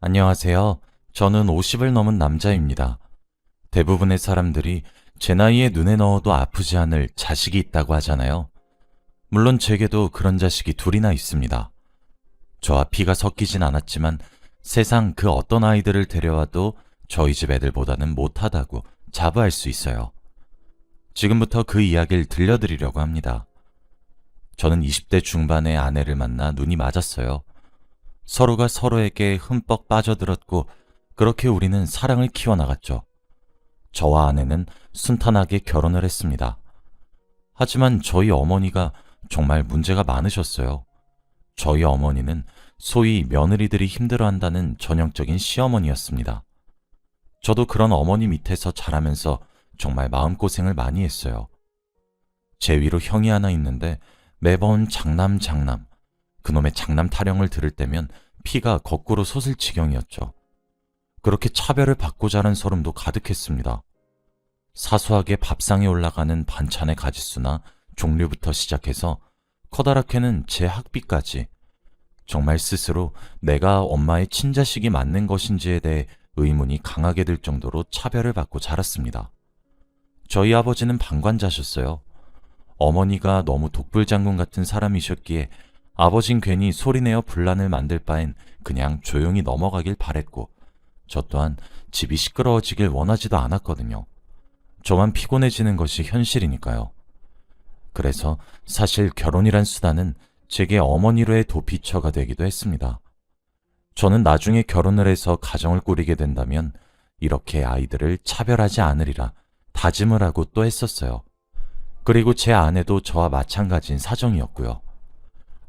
안녕하세요. 저는 50을 넘은 남자입니다. 대부분의 사람들이 제 나이에 눈에 넣어도 아프지 않을 자식이 있다고 하잖아요. 물론 제게도 그런 자식이 둘이나 있습니다. 저와 피가 섞이진 않았지만 세상 그 어떤 아이들을 데려와도 저희 집 애들보다는 못하다고 자부할 수 있어요. 지금부터 그 이야기를 들려드리려고 합니다. 저는 20대 중반의 아내를 만나 눈이 맞았어요. 서로가 서로에게 흠뻑 빠져들었고 그렇게 우리는 사랑을 키워나갔죠. 저와 아내는 순탄하게 결혼을 했습니다. 하지만 저희 어머니가 정말 문제가 많으셨어요. 저희 어머니는 소위 며느리들이 힘들어한다는 전형적인 시어머니였습니다. 저도 그런 어머니 밑에서 자라면서 정말 마음고생을 많이 했어요. 제 위로 형이 하나 있는데 매번 장남 장남, 그놈의 장남 타령을 들을 때면 피가 거꾸로 솟을 지경이었죠. 그렇게 차별을 받고 자란 소름도 가득했습니다. 사소하게 밥상에 올라가는 반찬의 가짓수나 종류부터 시작해서 커다랗게는 제 학비까지 정말 스스로 내가 엄마의 친자식이 맞는 것인지에 대해 의문이 강하게 들 정도로 차별을 받고 자랐습니다. 저희 아버지는 방관자셨어요. 어머니가 너무 독불장군 같은 사람이셨기에 아버진 괜히 소리내어 분란을 만들 바엔 그냥 조용히 넘어가길 바랬고 저 또한 집이 시끄러워지길 원하지도 않았거든요. 저만 피곤해지는 것이 현실이니까요. 그래서 사실 결혼이란 수단은 제게 어머니로의 도피처가 되기도 했습니다. 저는 나중에 결혼을 해서 가정을 꾸리게 된다면 이렇게 아이들을 차별하지 않으리라 다짐을 하고 또 했었어요. 그리고 제 아내도 저와 마찬가지인 사정이었고요.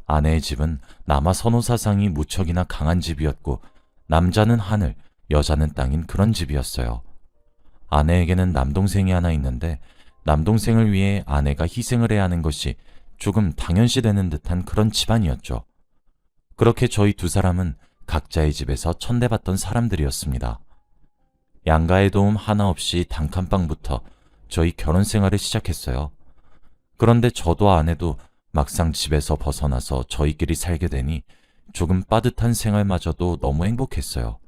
아내의 집은 남아 선호 사상이 무척이나 강한 집이었고 남자는 하늘, 여자는 땅인 그런 집이었어요. 아내에게는 남동생이 하나 있는데 남동생을 위해 아내가 희생을 해야 하는 것이 조금 당연시 되는 듯한 그런 집안이었죠. 그렇게 저희 두 사람은 각자의 집에서 천대받던 사람들이었습니다. 양가의 도움 하나 없이 단칸방부터 저희 결혼 생활을 시작했어요. 그런데 저도 아내도 막상 집에서 벗어나서 저희끼리 살게 되니 조금 빠듯한 생활마저도 너무 행복했어요.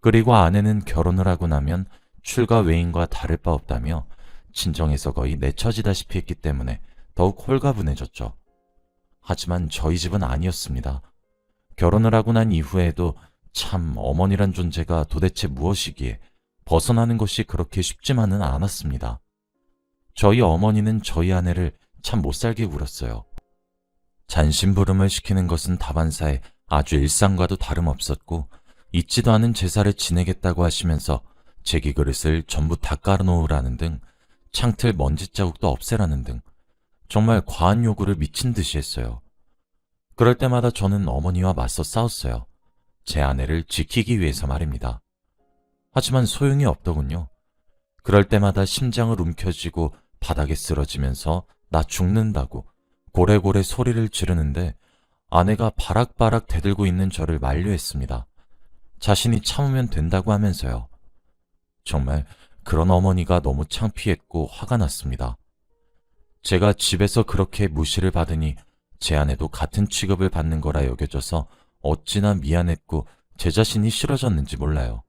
그리고 아내는 결혼을 하고 나면 출가 외인과 다를 바 없다며 친정에서 거의 내처지다시피 했기 때문에 더욱 홀가분해졌죠. 하지만 저희 집은 아니었습니다. 결혼을 하고 난 이후에도 참 어머니란 존재가 도대체 무엇이기에 벗어나는 것이 그렇게 쉽지만은 않았습니다. 저희 어머니는 저희 아내를 참 못살게 굴었어요. 잔심부름을 시키는 것은 다반사에 아주 일상과도 다름없었고 잊지도 않은 제사를 지내겠다고 하시면서 제기 그릇을 전부 다 깔아놓으라는 등 창틀 먼지 자국도 없애라는 등 정말 과한 요구를 미친 듯이 했어요. 그럴 때마다 저는 어머니와 맞서 싸웠어요. 제 아내를 지키기 위해서 말입니다. 하지만 소용이 없더군요. 그럴 때마다 심장을 움켜쥐고 바닥에 쓰러지면서 나 죽는다고 고래고래 소리를 지르는데 아내가 바락바락 대들고 있는 저를 만류했습니다. 자신이 참으면 된다고 하면서요. 정말 그런 어머니가 너무 창피했고 화가 났습니다. 제가 집에서 그렇게 무시를 받으니 제 아내도 같은 취급을 받는 거라 여겨져서 어찌나 미안했고 제 자신이 싫어졌는지 몰라요.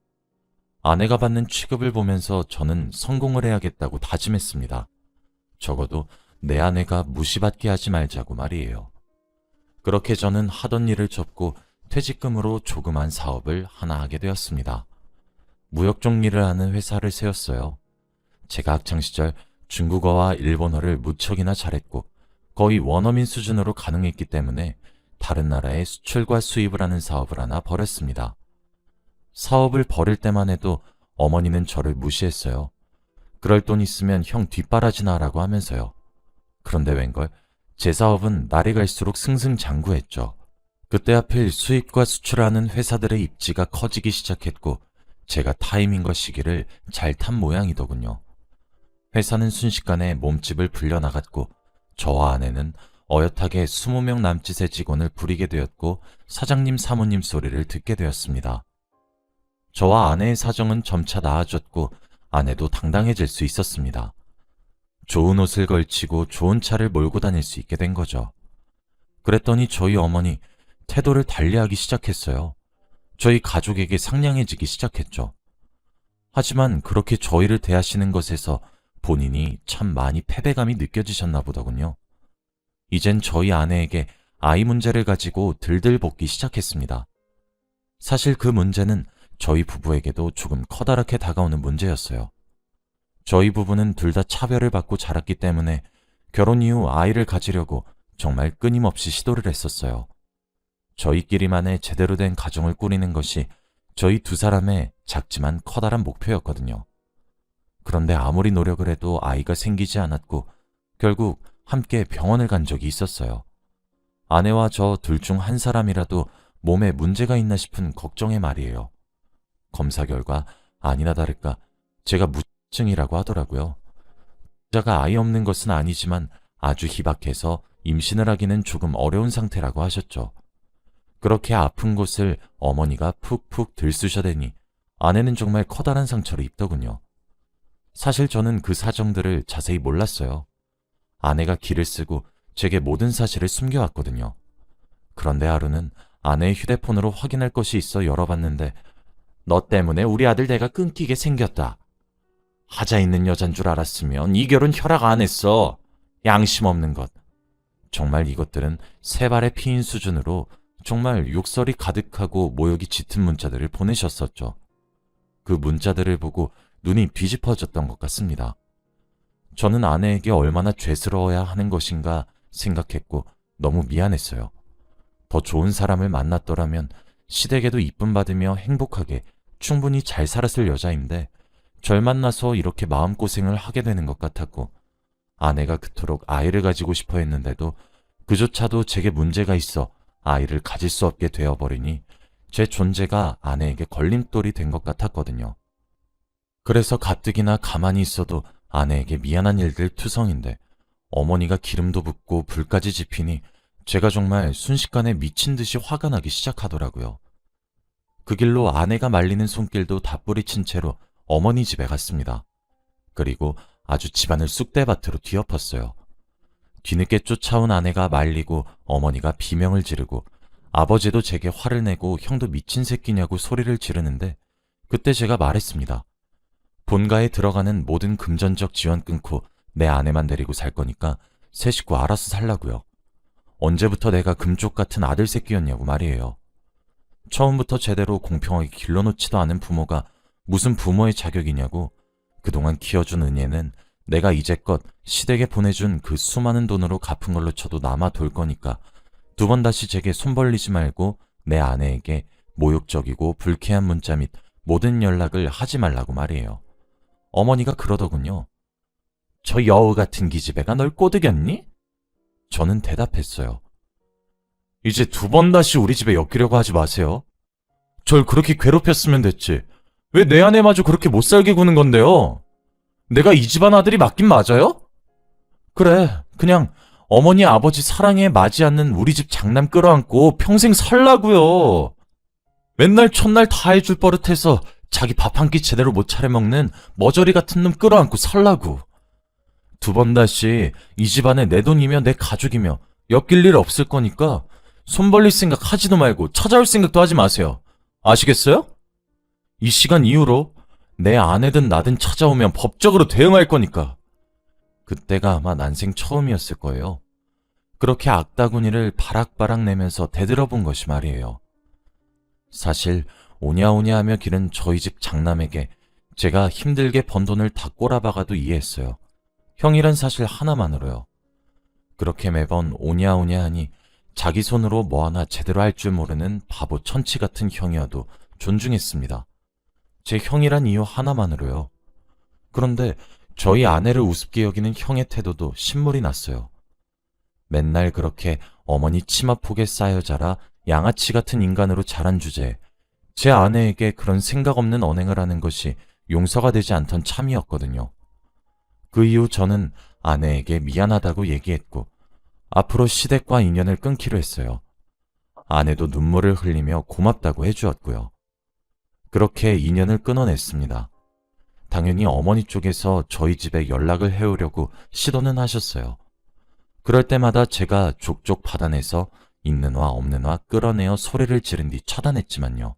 아내가 받는 취급을 보면서 저는 성공을 해야겠다고 다짐했습니다. 적어도 내 아내가 무시받게 하지 말자고 말이에요. 그렇게 저는 하던 일을 접고 퇴직금으로 조그만 사업을 하나 하게 되었습니다. 무역 종리를 하는 회사를 세웠어요. 제가 학창시절 중국어와 일본어를 무척이나 잘했고 거의 원어민 수준으로 가능했기 때문에 다른 나라에 수출과 수입을 하는 사업을 하나 벌였습니다. 사업을 벌일 때만 해도 어머니는 저를 무시했어요. 그럴 돈 있으면 형 뒷바라지나 라고 하면서요. 그런데 웬걸 제 사업은 날이 갈수록 승승장구했죠. 그때 하필 수입과 수출하는 회사들의 입지가 커지기 시작했고 제가 타이밍과 시기를 잘 탄 모양이더군요. 회사는 순식간에 몸집을 불려나갔고 저와 아내는 어엿하게 20명 남짓의 직원을 부리게 되었고 사장님 사모님 소리를 듣게 되었습니다. 저와 아내의 사정은 점차 나아졌고 아내도 당당해질 수 있었습니다. 좋은 옷을 걸치고 좋은 차를 몰고 다닐 수 있게 된 거죠. 그랬더니 저희 어머니 태도를 달리하기 시작했어요. 저희 가족에게 상냥해지기 시작했죠. 하지만 그렇게 저희를 대하시는 것에서 본인이 참 많이 패배감이 느껴지셨나 보더군요. 이젠 저희 아내에게 아이 문제를 가지고 들들 볶기 시작했습니다. 사실 그 문제는 저희 부부에게도 조금 커다랗게 다가오는 문제였어요. 저희 부부는 둘 다 차별을 받고 자랐기 때문에 결혼 이후 아이를 가지려고 정말 끊임없이 시도를 했었어요. 저희끼리만의 제대로 된 가정을 꾸리는 것이 저희 두 사람의 작지만 커다란 목표였거든요. 그런데 아무리 노력을 해도 아이가 생기지 않았고 결국 함께 병원을 간 적이 있었어요. 아내와 저 둘 중 한 사람이라도 몸에 문제가 있나 싶은 걱정의 말이에요. 검사 결과 아니나 다를까 제가 무 증이라고 하더라고요. 자가 아이 없는 것은 아니지만 아주 희박해서 임신을 하기는 조금 어려운 상태라고 하셨죠. 그렇게 아픈 곳을 어머니가 푹푹 들쑤셔대니 아내는 정말 커다란 상처를 입더군요. 사실 저는 그 사정들을 자세히 몰랐어요. 아내가 기를 쓰고 제게 모든 사실을 숨겨왔거든요. 그런데 하루는 아내의 휴대폰으로 확인할 것이 있어 열어봤는데 너 때문에 우리 아들 내가 끊기게 생겼다. 하자 있는 여잔 줄 알았으면 이 결혼 허락 안 했어. 양심 없는 것. 정말 이것들은 세 발의 피인 수준으로 정말 욕설이 가득하고 모욕이 짙은 문자들을 보내셨었죠. 그 문자들을 보고 눈이 뒤집어졌던 것 같습니다. 저는 아내에게 얼마나 죄스러워야 하는 것인가 생각했고 너무 미안했어요. 더 좋은 사람을 만났더라면 시댁에도 이쁨 받으며 행복하게 충분히 잘 살았을 여자인데 절 만나서 이렇게 마음고생을 하게 되는 것 같았고 아내가 그토록 아이를 가지고 싶어 했는데도 그조차도 제게 문제가 있어 아이를 가질 수 없게 되어버리니 제 존재가 아내에게 걸림돌이 된 것 같았거든요. 그래서 가뜩이나 가만히 있어도 아내에게 미안한 일들 투성인데 어머니가 기름도 붓고 불까지 지피니 제가 정말 순식간에 미친 듯이 화가 나기 시작하더라고요. 그 길로 아내가 말리는 손길도 다 뿌리친 채로 어머니 집에 갔습니다. 그리고 아주 집안을 쑥대밭으로 뒤엎었어요. 뒤늦게 쫓아온 아내가 말리고 어머니가 비명을 지르고 아버지도 제게 화를 내고 형도 미친 새끼냐고 소리를 지르는데 그때 제가 말했습니다. 본가에 들어가는 모든 금전적 지원 끊고 내 아내만 데리고 살 거니까 새 식구 알아서 살라고요. 언제부터 내가 금쪽 같은 아들 새끼였냐고 말이에요. 처음부터 제대로 공평하게 길러놓지도 않은 부모가 무슨 부모의 자격이냐고 그동안 키워준 은혜는 내가 이제껏 시댁에 보내준 그 수많은 돈으로 갚은 걸로 쳐도 남아 돌 거니까 두 번 다시 제게 손 벌리지 말고 내 아내에게 모욕적이고 불쾌한 문자 및 모든 연락을 하지 말라고 말이에요. 어머니가 그러더군요. 저 여우 같은 기집애가 널 꼬드겼니? 저는 대답했어요. 이제 두 번 다시 우리 집에 엮이려고 하지 마세요. 절 그렇게 괴롭혔으면 됐지. 왜 내 아내마저 그렇게 못 살게 구는 건데요? 내가 이 집안 아들이 맞긴 맞아요? 그래, 그냥 어머니 아버지 사랑에 맞지 않는 우리 집 장남 끌어안고 평생 살라고요. 맨날 첫날 다 해줄 버릇해서 자기 밥 한 끼 제대로 못 차려 먹는 머저리 같은 놈 끌어안고 살라고. 두 번 다시 이 집안에 내 돈이며 내 가족이며 엮일 일 없을 거니까 손 벌릴 생각 하지도 말고 찾아올 생각도 하지 마세요. 아시겠어요? 이 시간 이후로 내 아내든 나든 찾아오면 법적으로 대응할 거니까. 그때가 아마 난생 처음이었을 거예요. 그렇게 악다구니를 바락바락 내면서 대들어본 것이 말이에요. 사실 오냐오냐 하며 기른 저희 집 장남에게 제가 힘들게 번 돈을 다 꼬라박아도 이해했어요. 형이란 사실 하나만으로요. 그렇게 매번 오냐오냐 하니 자기 손으로 뭐 하나 제대로 할 줄 모르는 바보 천치 같은 형이어도 존중했습니다. 제 형이란 이유 하나만으로요. 그런데 저희 아내를 우습게 여기는 형의 태도도 신물이 났어요. 맨날 그렇게 어머니 치마폭에 쌓여 자라 양아치 같은 인간으로 자란 주제에 제 아내에게 그런 생각 없는 언행을 하는 것이 용서가 되지 않던 참이었거든요. 그 이후 저는 아내에게 미안하다고 얘기했고 앞으로 시댁과 인연을 끊기로 했어요. 아내도 눈물을 흘리며 고맙다고 해주었고요. 그렇게 인연을 끊어냈습니다. 당연히 어머니 쪽에서 저희 집에 연락을 해오려고 시도는 하셨어요. 그럴 때마다 제가 족족 받아내서 있는 화 없는 화 끌어내어 소리를 지른 뒤 차단했지만요.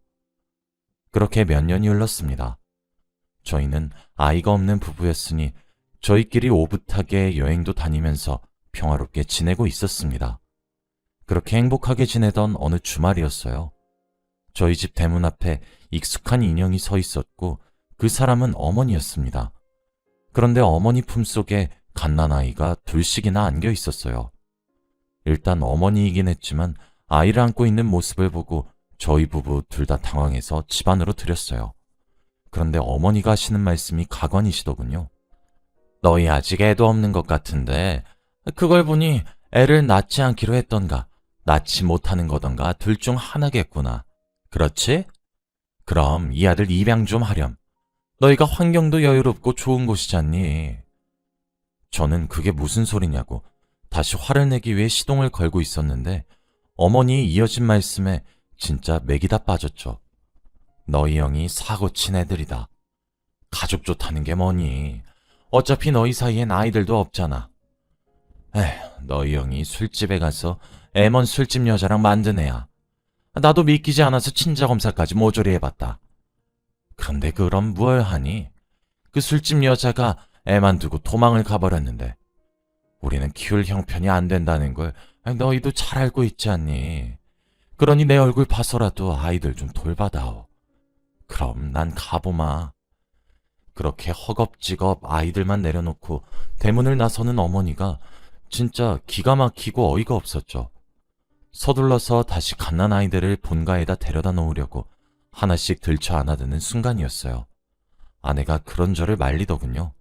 그렇게 몇 년이 흘렀습니다. 저희는 아이가 없는 부부였으니 저희끼리 오붓하게 여행도 다니면서 평화롭게 지내고 있었습니다. 그렇게 행복하게 지내던 어느 주말이었어요. 저희 집 대문 앞에 익숙한 인형이 서 있었고 그 사람은 어머니였습니다. 그런데 어머니 품속에 갓난아이가 둘씩이나 안겨 있었어요. 일단 어머니이긴 했지만 아이를 안고 있는 모습을 보고 저희 부부 둘 다 당황해서 집 안으로 들였어요. 그런데 어머니가 하시는 말씀이 가관이시더군요. 너희 아직 애도 없는 것 같은데 그걸 보니 애를 낳지 않기로 했던가 낳지 못하는 거던가 둘 중 하나겠구나. 그렇지? 그럼 이 아들 입양 좀 하렴. 너희가 환경도 여유롭고 좋은 곳이잖니. 저는 그게 무슨 소리냐고 다시 화를 내기 위해 시동을 걸고 있었는데 어머니 이어진 말씀에 진짜 맥이 다 빠졌죠. 너희 형이 사고 친 애들이다. 가족 좋다는 게 뭐니? 어차피 너희 사이엔 아이들도 없잖아. 에휴, 너희 형이 술집에 가서 애먼 술집 여자랑 만든 애야. 나도 믿기지 않아서 친자 검사까지 모조리 해봤다. 그런데 그럼 뭘 하니? 그 술집 여자가 애만 두고 도망을 가버렸는데 우리는 키울 형편이 안 된다는 걸 너희도 잘 알고 있지 않니? 그러니 내 얼굴 봐서라도 아이들 좀 돌봐다오. 그럼 난 가보마. 그렇게 허겁지겁 아이들만 내려놓고 대문을 나서는 어머니가 진짜 기가 막히고 어이가 없었죠. 서둘러서 다시 갓난 아이들을 본가에다 데려다 놓으려고 하나씩 들쳐 안아드는 순간이었어요. 아내가 그런 저를 말리더군요.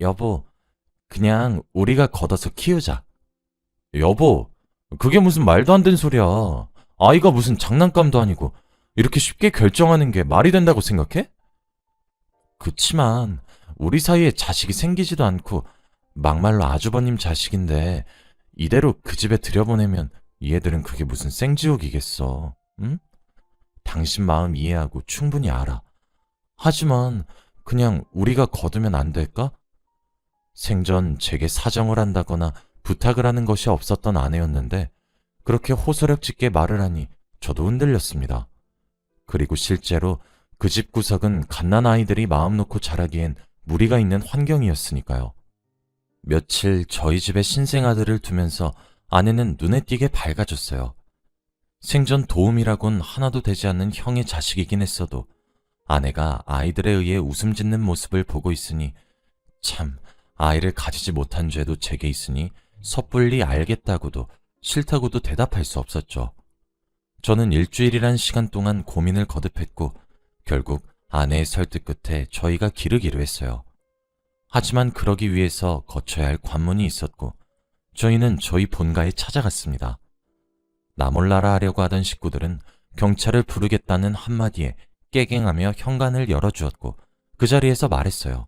여보, 그냥 우리가 걷어서 키우자. 여보, 그게 무슨 말도 안 되는 소리야. 아이가 무슨 장난감도 아니고 이렇게 쉽게 결정하는 게 말이 된다고 생각해? 그치만 우리 사이에 자식이 생기지도 않고 막말로 아주버님 자식인데 이대로 그 집에 들여보내면 얘들은 그게 무슨 생지옥이겠어. 응? 당신 마음 이해하고 충분히 알아. 하지만 그냥 우리가 거두면 안 될까? 생전 제게 사정을 한다거나 부탁을 하는 것이 없었던 아내였는데 그렇게 호소력 짙게 말을 하니 저도 흔들렸습니다. 그리고 실제로 그 집 구석은 갓난 아이들이 마음 놓고 자라기엔 무리가 있는 환경이었으니까요. 며칠 저희 집에 신생아들을 두면서 아내는 눈에 띄게 밝아졌어요. 생전 도움이라곤 하나도 되지 않는 형의 자식이긴 했어도 아내가 아이들에 의해 웃음 짓는 모습을 보고 있으니 참 아이를 가지지 못한 죄도 제게 있으니 섣불리 알겠다고도 싫다고도 대답할 수 없었죠. 저는 일주일이란 시간 동안 고민을 거듭했고 결국 아내의 설득 끝에 저희가 기르기로 했어요. 하지만 그러기 위해서 거쳐야 할 관문이 있었고 저희는 저희 본가에 찾아갔습니다. 나 몰라라 하려고 하던 식구들은 경찰을 부르겠다는 한마디에 깨갱하며 현관을 열어주었고 그 자리에서 말했어요.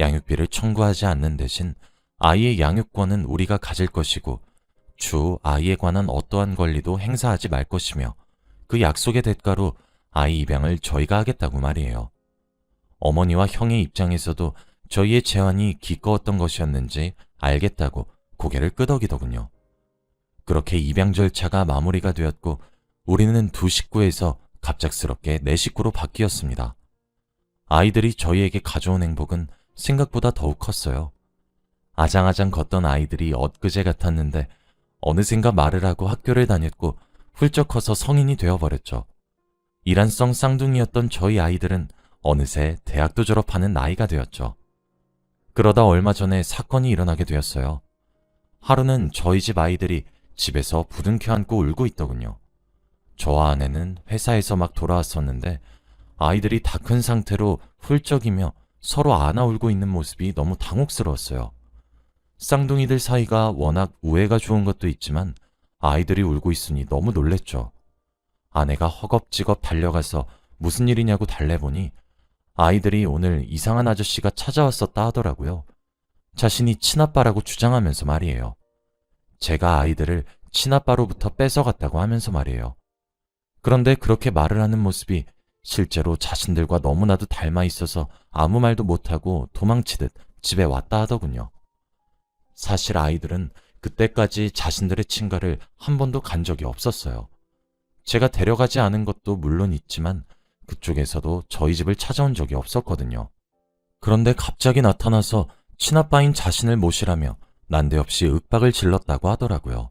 양육비를 청구하지 않는 대신 아이의 양육권은 우리가 가질 것이고 주 아이에 관한 어떠한 권리도 행사하지 말 것이며 그 약속의 대가로 아이 입양을 저희가 하겠다고 말이에요. 어머니와 형의 입장에서도 저희의 제안이 기꺼웠던 것이었는지 알겠다고 고개를 끄덕이더군요. 그렇게 입양 절차가 마무리가 되었고 우리는 두 식구에서 갑작스럽게 네 식구로 바뀌었습니다. 아이들이 저희에게 가져온 행복은 생각보다 더욱 컸어요. 아장아장 걷던 아이들이 엊그제 같았는데 어느샌가 말을 하고 학교를 다녔고 훌쩍 커서 성인이 되어버렸죠. 이란성 쌍둥이였던 저희 아이들은 어느새 대학도 졸업하는 나이가 되었죠. 그러다 얼마 전에 사건이 일어나게 되었어요. 하루는 저희 집 아이들이 집에서 부둥켜 안고 울고 있더군요. 저와 아내는 회사에서 막 돌아왔었는데 아이들이 다 큰 상태로 훌쩍이며 서로 안아 울고 있는 모습이 너무 당혹스러웠어요. 쌍둥이들 사이가 워낙 우애가 좋은 것도 있지만 아이들이 울고 있으니 너무 놀랬죠. 아내가 허겁지겁 달려가서 무슨 일이냐고 달래보니 아이들이 오늘 이상한 아저씨가 찾아왔었다 하더라고요. 자신이 친아빠라고 주장하면서 말이에요. 제가 아이들을 친아빠로부터 뺏어갔다고 하면서 말이에요. 그런데 그렇게 말을 하는 모습이 실제로 자신들과 너무나도 닮아 있어서 아무 말도 못하고 도망치듯 집에 왔다 하더군요. 사실 아이들은 그때까지 자신들의 친가를 한 번도 간 적이 없었어요. 제가 데려가지 않은 것도 물론 있지만 그쪽에서도 저희 집을 찾아온 적이 없었거든요. 그런데 갑자기 나타나서 친아빠인 자신을 모시라며 난데없이 윽박을 질렀다고 하더라고요.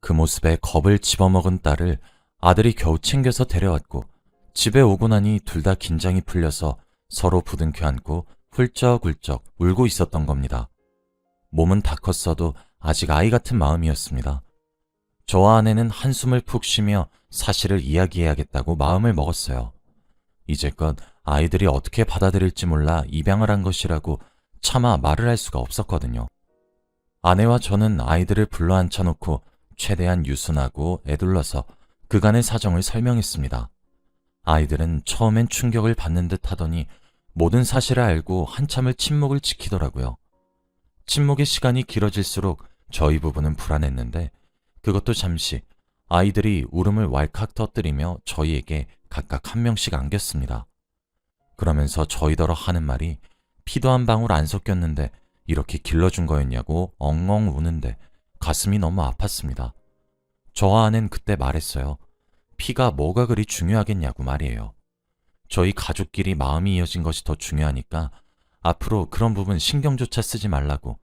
그 모습에 겁을 집어먹은 딸을 아들이 겨우 챙겨서 데려왔고 집에 오고 나니 둘 다 긴장이 풀려서 서로 부둥켜 안고 훌쩍훌쩍 울고 있었던 겁니다. 몸은 다 컸어도 아직 아이 같은 마음이었습니다. 저와 아내는 한숨을 푹 쉬며 사실을 이야기해야겠다고 마음을 먹었어요. 이제껏 아이들이 어떻게 받아들일지 몰라 입양을 한 것이라고 차마 말을 할 수가 없었거든요. 아내와 저는 아이들을 불러 앉혀놓고 최대한 유순하고 애둘러서 그간의 사정을 설명했습니다. 아이들은 처음엔 충격을 받는 듯 하더니 모든 사실을 알고 한참을 침묵을 지키더라고요. 침묵의 시간이 길어질수록 저희 부부는 불안했는데 그것도 잠시 아이들이 울음을 왈칵 터뜨리며 저희에게 각각 한 명씩 안겼습니다. 그러면서 저희더러 하는 말이 피도 한 방울 안 섞였는데 이렇게 길러준 거였냐고 엉엉 우는데 가슴이 너무 아팠습니다. 저와 아는 그때 말했어요. 피가 뭐가 그리 중요하겠냐고 말이에요. 저희 가족끼리 마음이 이어진 것이 더 중요하니까 앞으로 그런 부분 신경조차 쓰지 말라고.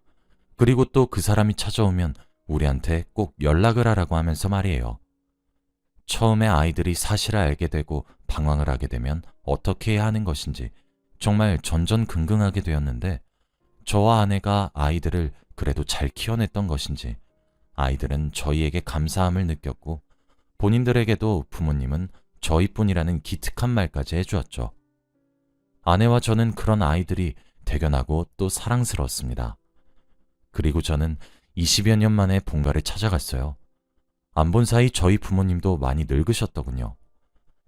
그리고 또 그 사람이 찾아오면 우리한테 꼭 연락을 하라고 하면서 말이에요. 처음에 아이들이 사실을 알게 되고 방황을 하게 되면 어떻게 해야 하는 것인지 정말 전전긍긍하게 되었는데 저와 아내가 아이들을 그래도 잘 키워냈던 것인지 아이들은 저희에게 감사함을 느꼈고 본인들에게도 부모님은 저희뿐이라는 기특한 말까지 해주었죠. 아내와 저는 그런 아이들이 대견하고 또 사랑스러웠습니다. 그리고 저는 20여 년 만에 본가를 찾아갔어요. 안 본 사이 저희 부모님도 많이 늙으셨더군요.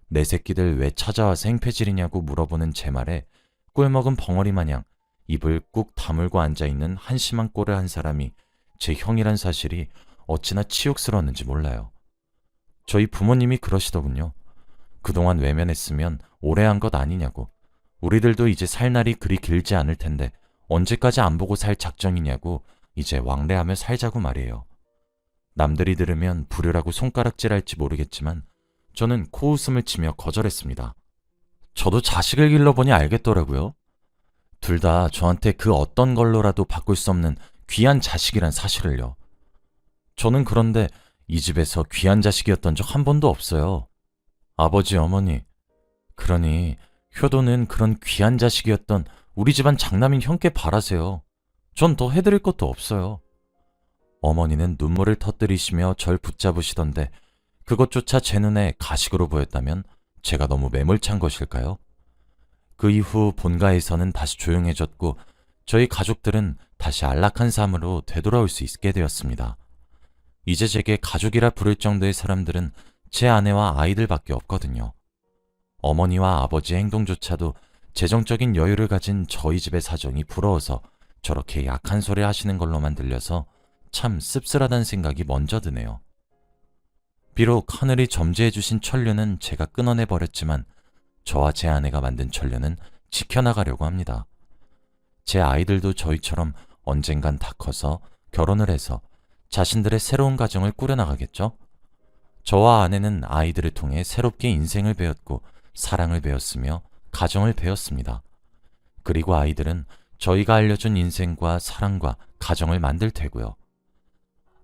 내 새끼들 왜 찾아와서 행패질이냐고 물어보는 제 말에 꿀먹은 벙어리 마냥 입을 꾹 다물고 앉아있는 한심한 꼴을 한 사람이 제 형이란 사실이 어찌나 치욕스러웠는지 몰라요. 저희 부모님이 그러시더군요. 그동안 외면했으면 오래 한 것 아니냐고. 우리들도 이제 살 날이 그리 길지 않을 텐데 언제까지 안 보고 살 작정이냐고 이제 왕래하며 살자고 말이에요. 남들이 들으면 불효라고 손가락질할지 모르겠지만 저는 코웃음을 치며 거절했습니다. 저도 자식을 길러보니 알겠더라고요. 둘 다 저한테 그 어떤 걸로라도 바꿀 수 없는 귀한 자식이란 사실을요. 저는 그런데 이 집에서 귀한 자식이었던 적 한 번도 없어요. 아버지, 어머니. 그러니 효도는 그런 귀한 자식이었던 우리 집안 장남인 형께 바라세요. 전 더 해드릴 것도 없어요. 어머니는 눈물을 터뜨리시며 절 붙잡으시던데 그것조차 제 눈에 가식으로 보였다면 제가 너무 매몰찬 것일까요? 그 이후 본가에서는 다시 조용해졌고 저희 가족들은 다시 안락한 삶으로 되돌아올 수 있게 되었습니다. 이제 제게 가족이라 부를 정도의 사람들은 제 아내와 아이들밖에 없거든요. 어머니와 아버지의 행동조차도 재정적인 여유를 가진 저희 집의 사정이 부러워서 저렇게 약한 소리 하시는 걸로만 들려서 참 씁쓸하다는 생각이 먼저 드네요. 비록 하늘이 점지해주신 천류는 제가 끊어내 버렸지만 저와 제 아내가 만든 천류는 지켜나가려고 합니다. 제 아이들도 저희처럼 언젠간 다 커서 결혼을 해서 자신들의 새로운 가정을 꾸려나가겠죠? 저와 아내는 아이들을 통해 새롭게 인생을 배웠고 사랑을 배웠으며 가정을 배웠습니다. 그리고 아이들은 저희가 알려준 인생과 사랑과 가정을 만들 테고요.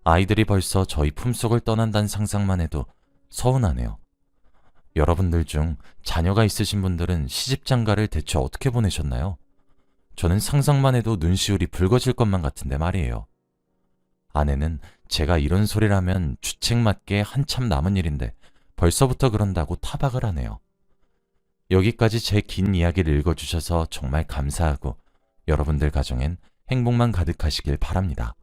아이들이 벌써 저희 품속을 떠난다는 상상만 해도 서운하네요. 여러분들 중 자녀가 있으신 분들은 시집장가를 대체 어떻게 보내셨나요? 저는 상상만 해도 눈시울이 붉어질 것만 같은데 말이에요. 아내는 제가 이런 소리를 하면 주책맞게 한참 남은 일인데 벌써부터 그런다고 타박을 하네요. 여기까지 제 긴 이야기를 읽어주셔서 정말 감사하고 여러분들 가정엔 행복만 가득하시길 바랍니다.